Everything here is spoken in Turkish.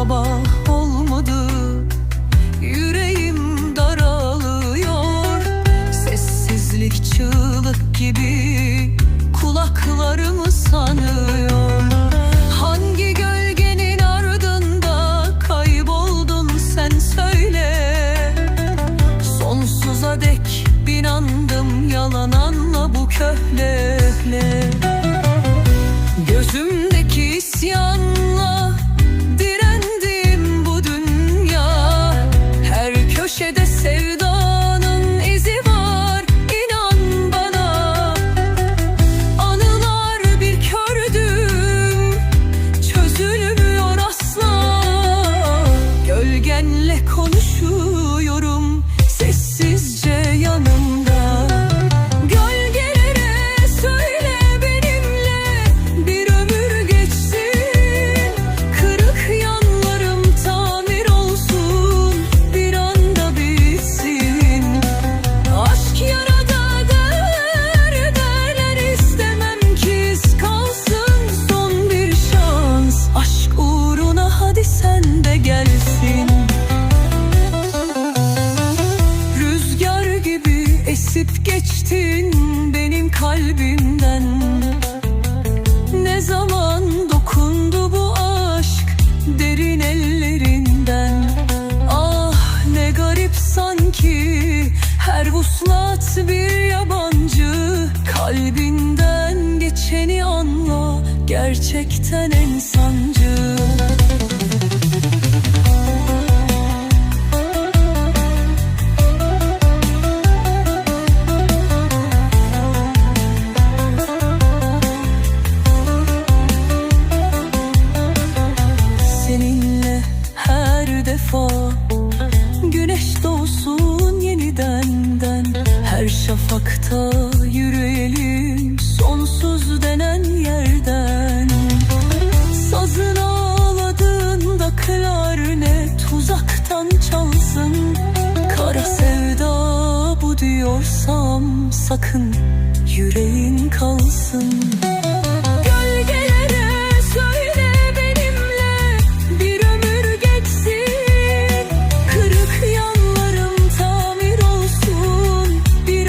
sabah olmadı. Yüreğim daralıyor. Sessizlik çığlık gibi Kulaklarımı sanıyor. Hangi gölgenin ardında Kayboldun sen söyle. Sonsuza dek binandım yalan anla bu köhlerle Gözümdeki senle konuş esip geçtin benim kalbimden. Ne zaman dokundu bu aşk derin ellerinden? Ah ne garip sanki her vuslat bir yabancı. Kalbinden geçeni anla gerçekten insancı defa. Güneş doğsun yenidenden Her şafakta yürüyelim Sonsuz denen yerden. Sazın ağladığında klarnet Uzaktan çalsın. Kara sevda bu diyorsam Sakın yüreğin kalsın